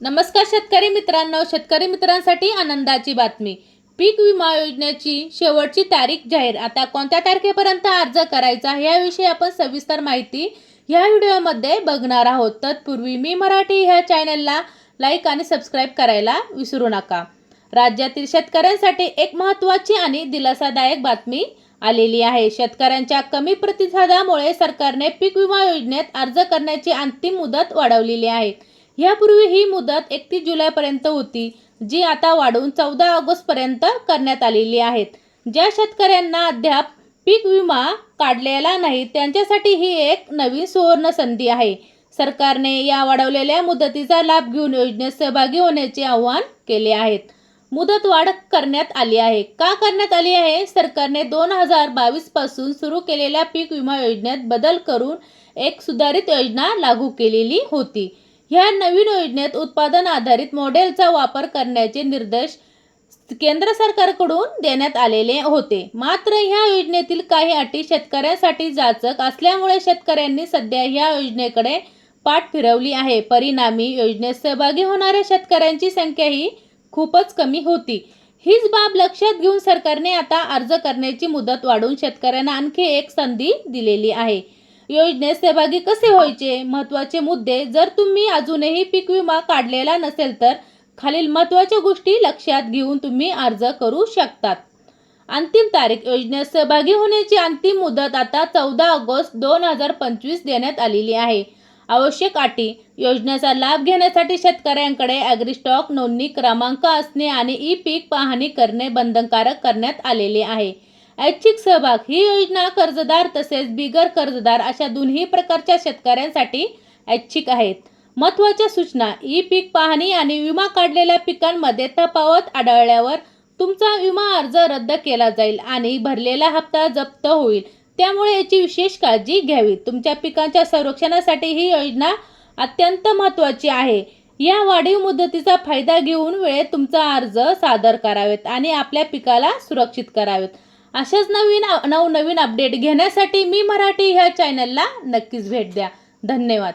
नमस्कार शेतकरी मित्रांनो शेतकरी मित्रांसाठी आनंदाची बातमी. पीक विमा योजनेची शेवटची तारीख जाहीर. आता कोणत्या तारखेपर्यंत अर्ज करायचा याविषयी आपण सविस्तर माहिती ह्या व्हिडिओमध्ये बघणार आहोत. तत्पूर्वी मी मराठी ह्या चॅनलला लाईक आणि सबस्क्राईब करायला विसरू नका. राज्यातील शेतकऱ्यांसाठी एक महत्त्वाची आणि दिलासादायक बातमी आलेली आहे. शेतकऱ्यांच्या कमी प्रतिसादामुळे सरकारने पीक विमा योजनेत अर्ज करण्याची अंतिम मुदत वाढवलेली आहे. यापूर्वी ही मुदत एकतीस जुलैपर्यंत होती जी आता वाढवून चौदा ऑगस्टपर्यंत करण्यात आलेली आहेत. ज्या शेतकऱ्यांना अद्याप पीक विमा काढलेला नाही त्यांच्यासाठी ही एक नवीन सुवर्ण संधी आहे. सरकारने या वाढवलेल्या मुदतीचा लाभ घेऊन योजनेत सहभागी होण्याचे आवाहन केले आहेत. मुदत वाढ करण्यात आली आहे. का करण्यात आली आहे? सरकारने दोन हजार बावीसपासून सुरू केलेल्या पीक विमा योजनेत बदल करून एक सुधारित योजना लागू केलेली होती. ह्या नवीन योजनेत उत्पादन आधारित मॉडेलचा वापर करण्याचे निर्देश केंद्र सरकारकडून देण्यात आलेले होते. मात्र ह्या योजनेतील काही अटी शेतकऱ्यांसाठी जाचक असल्यामुळे शेतकऱ्यांनी सध्या ह्या योजनेकडे पाठ फिरवली आहे. परिणामी योजनेत सहभागी होणाऱ्या शेतकऱ्यांची संख्या ही खूपच कमी होती. हीच बाब लक्षात घेऊन सरकारने आता अर्ज करण्याची मुदत वाढवून शेतकऱ्यांना आणखी एक संधी दिलेली आहे. योजनेत सहभागी कसे व्हायचे? महत्त्वाचे मुद्दे जर तुम्ही अजूनही पीक विमा काढलेला नसेल तर खालील महत्त्वाच्या गोष्टी लक्षात घेऊन तुम्ही अर्ज करू शकतात. अंतिम तारीख योजनेत सहभागी होण्याची अंतिम मुदत आता चौदा ऑगस्ट दोन हजार पंचवीस देण्यात आलेली आहे. आवश्यक अटी योजनेचा लाभ घेण्यासाठी शेतकऱ्यांकडे ॲग्रीस्टॉक नोंदणी क्रमांक असणे आणि ई पीक पाहणी करणे बंधनकारक करण्यात आलेले आहे. ऐच्छिक सहभाग ही योजना कर्जदार तसेच बिगर कर्जदार अशा दोन्ही प्रकारच्या शेतकऱ्यांसाठी ऐच्छिक आहेत. महत्त्वाच्या सूचना ई पीक पाहणी आणि विमा काढलेल्या पिकांमध्ये तफावत आढळल्यावर तुमचा विमा अर्ज रद्द केला जाईल आणि भरलेला हप्ता जप्त होईल. त्यामुळे याची विशेष काळजी घ्यावी. तुमच्या पिकांच्या संरक्षणासाठी ही योजना अत्यंत महत्त्वाची आहे. या वाढीव मुदतीचा फायदा घेऊन वेळेत तुमचा अर्ज सादर करावेत आणि आपल्या पिकाला सुरक्षित करावेत. अशाच नवीन नवनवीन अपडेट घेण्यासाठी मी मराठी ह्या चॅनलला नक्कीच भेट द्या. धन्यवाद.